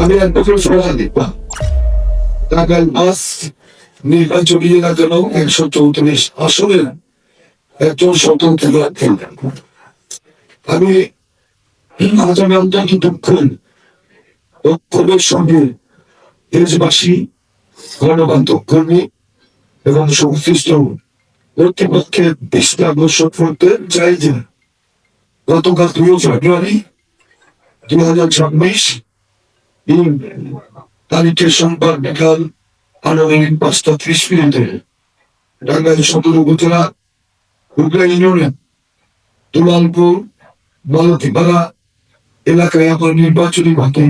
আমি এক বছর সরাসরি দেখবা ঢাকায় বাস নির্বাচনী এলাকার একশো চৌত্রিশ আসনের একজন স্বতন্ত্র আমি অন্তর্ভুক্তক্ষণ ঐক্যের সঙ্গে দেশবাসী এবং সংশ্লিষ্ট কর্তৃপক্ষের দৃষ্টি আকর্ষণ করতে চাই যে গতকাল দুই ফেব্রুয়ারি দুই হাজার ছাব্বিশ তারিখের সোমবার বিকাল আনুমানিক পাঁচটা ত্রিশ মিনিটে। সদর উপজেলা, হুগলা ইউনিয়নের দুলালপুর, মালতীপাড়া এলাকায় আমার নির্বাচনী ভাতে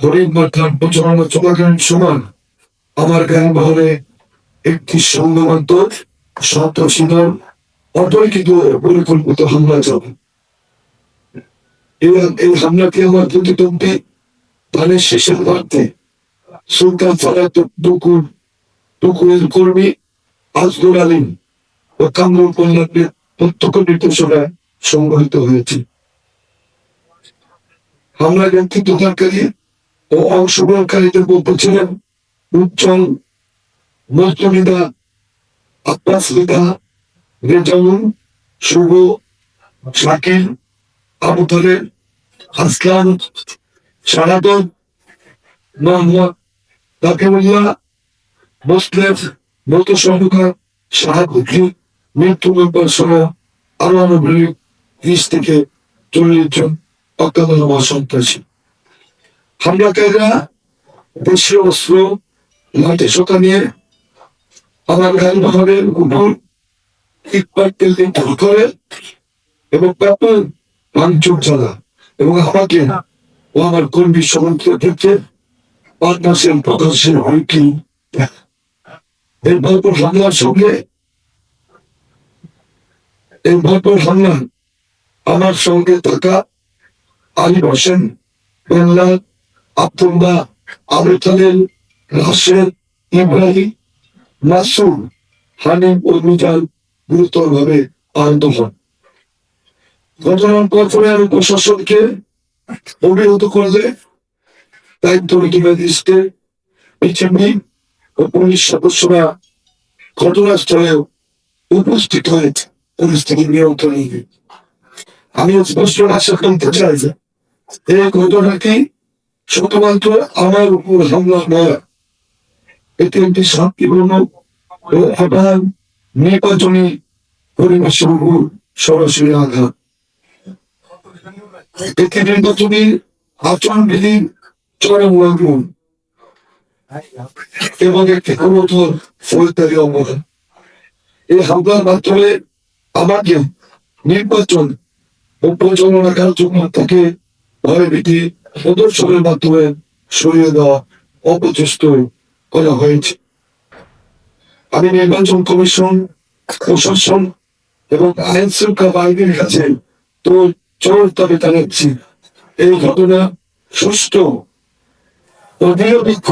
হরিণ মাঠান প্রচারণা চলাকালীন সময় আমার বহরে একটি সংঘবদ্ধ সন্ত্রাসীদের অপরিচিত পরিকল্পিত হামলা চলে এই হামলাটি আমার প্রতিদ্বন্দ্বী ধানের শেষের প্রার্থী সুলতান ফারাত কর্মী আজদুর আলীম ও কামরুল কল্যাণের প্রত্যক্ষ নির্দেশনায় সংগঠিত হয়েছে। হামলার নেতৃত্বদানকারী ও অংশগ্রহণকারীদের মধ্যে ছিলেন উজ্জ্বল মজলিদা আব্বাস রেজাউল, শুভ, শাকিল, আবু আসলাম সারাদন মোহাম্মদ তাকিবুল্লাহ মুসলিম, মত সহকার শাহাবুদ্দিন মৃত্যু মেম্বার সহ আরও আনুমানিক ত্রিশ থেকে চল্লিশ জন অজ্ঞাতনামা সন্ত্রাসী। হামলাকারীরা দেশীয় অস্ত্র, লাঠি সোতা নিয়ে আমার গাড়ি বাহনের উপর ইটপাট, বিল্ডিং করে এবং ব্যাপক ভাঙচুর চালা এবং আমাকে ও আমার কর্মী সমর্থকদেরকে পার্টনারশিপ প্রকাশের হুমকি হামলার সঙ্গে হামলা আমার সঙ্গে থাকা আলী হোসেন বেল্লা আব্দুল্লাহ আবু তালেল রাশেদ, ইব্রাহিম মাসুম হানিম ও মিজান গুরুতরভাবে আহত হন। ঘটনার পর পরে আমি প্রশাসনকে অভিহিত করলে দায়িত্ব ম্যাজিস্ট্রেট বিচেপি ও পুলিশ সদস্যরা ঘটনাস্থলে উপস্থিত হয়েছে পরিস্থিতি নিয়ন্ত্রণে নিতে। আমি স্পষ্ট আশা করতে চাই যে এই ঘটনাটি শুধুমাত্র আমার উপর হামলা নয় এটি একটি শান্তিপূর্ণ ও অবাধ নির্বাচনী পরিবেশের উপর সরাসরি আঘাত চরম এবং একটি ফৌজদারি এই হামলার মাধ্যমে আমাকে নির্বাচন ও কার্যক্রম থেকে প্রদর্শনের মাধ্যমে সরিয়ে দেওয়া অপচেষ্ট করা হয়েছে। আমি নির্বাচন কমিশন, প্রশাসন এবং আইন শৃঙ্খলা বাহিনীর কাছে তো চোর দাবি জানাচ্ছি এই ঘটনা সুষ্ঠু ও নিরপেক্ষ।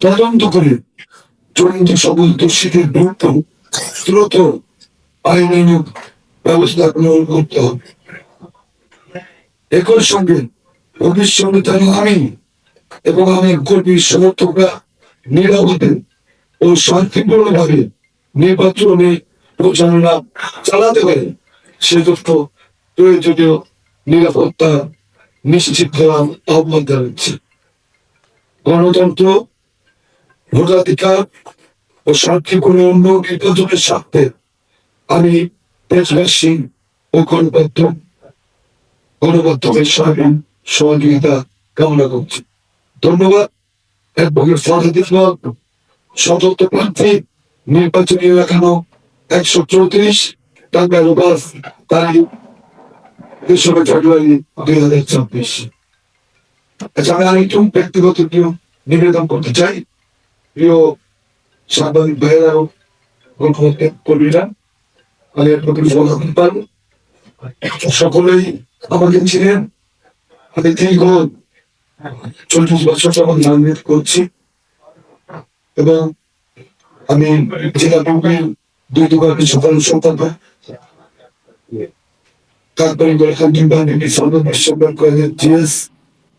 তদন্ত করে চূড়ান্ত সকল দোষীদের বিরুদ্ধে দ্রুত আইনানুগ ব্যবস্থা গ্রহণ করতে হবে। একই সঙ্গে ভবিষ্যতে আমি এবং আমি কর্মী সমর্থকরা নিরাপদে ও শান্তিপূর্ণভাবে নির্বাচনে পরিচালনা চালাতে পারে। সেজন্য প্রয়োজনীয় নিরাপত্তা নিশ্চিত আহ্বান জানাচ্ছি। গণতন্ত্র, ভোটাধিকার ও শান্তিপূর্ণ অন্য নির্বাচনের স্বার্থে আমি দেশবাসী ও গণবদ্ধ গণমাধ্যমের সার্বিক সহযোগিতা কামনা করছি। ধন্যবাদ। অ্যাডভোকেট ফরহাদ সতর্ক প্রার্থী নির্বাচনী এলাকানো একশো চৌত্রিশ টাঙ্গা রোবাস তারিখ তেসরা ফেব্রুয়ারি দুই হাজার চব্বিশ। আচ্ছা আমি আরেকটু ব্যক্তিগত নিয়ম নিবেদন করতে চাই। প্রিয় সাংবাদিক ভাইয়েরা ও কর্মীরা আমি অ্যাডভোকেট ফরহাদ ইসলাম সকলেই আমাকে ছিলেন আমি দীর্ঘ চল্লিশ বছর যাবৎ রাজনীতি করছি। এবং আমি জেলা বিএনপির দুই দুবার সাধারণ সম্পাদক। কাকবাড়ি গোলখান বাহিনী সর্ব বিশ্বব্যাংক কলেজের জিএস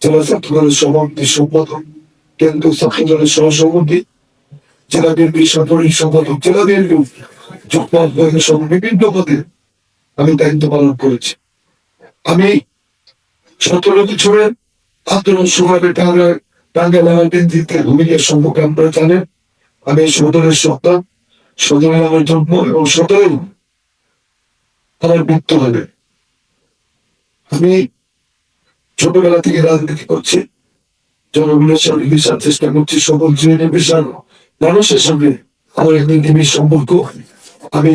জেলা ছাত্রদলের সভাপতি, সম্পাদক, কেন্দ্র ছাত্রদলের সহসভাপতি, জেলা বিএনপি সাধারণ সম্পাদক, জেলা বিএনপি যুগ্ম সহ বিভিন্ন পদে আমি দায়িত্ব পালন করেছি। আমি সতেরো বছরের আন্দোলন সংগ্রামে টাঙ্গাইল টাঙ্গাইল আইডেন্টিতে ভূমিকার সম্পর্কে আপনারা জানেন। আমি সদরের সত্তা সদরে আমার জন্ম এবং সদরে আমার মৃত্যু হবে। আমি ছোটবেলা থেকে রাজনীতি করছি। জনগণের সঙ্গে মিশার চেষ্টা করছি, সকল শ্রেণি মিশার মানুষের সঙ্গে আমার একদিন নিবিড় সম্পর্ক। আমি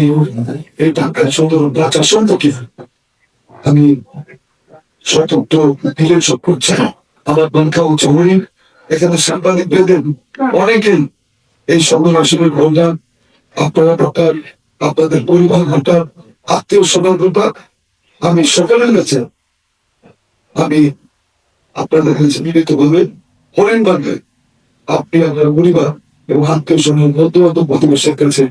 এই ঢাকায় সদর বাচ্চা সম্পর্কে আমি সব করছে। আমার ও এখানে সাংবাদিক বেদের অনেকেই এই সদর আসনের ভোটার আপনারা ভোটার আপনাদের পরিবার ভোটার আত্মীয় স্বজন ভোটার আমি সকলের কাছে আমি আপনাদের কাছে মিলিত ভাবে হরেন বাংলে আপনি আপনার পরিবার এবং আত্মীয় স্বজন বন্ধু বান্ধব প্রতিবেশের কাছে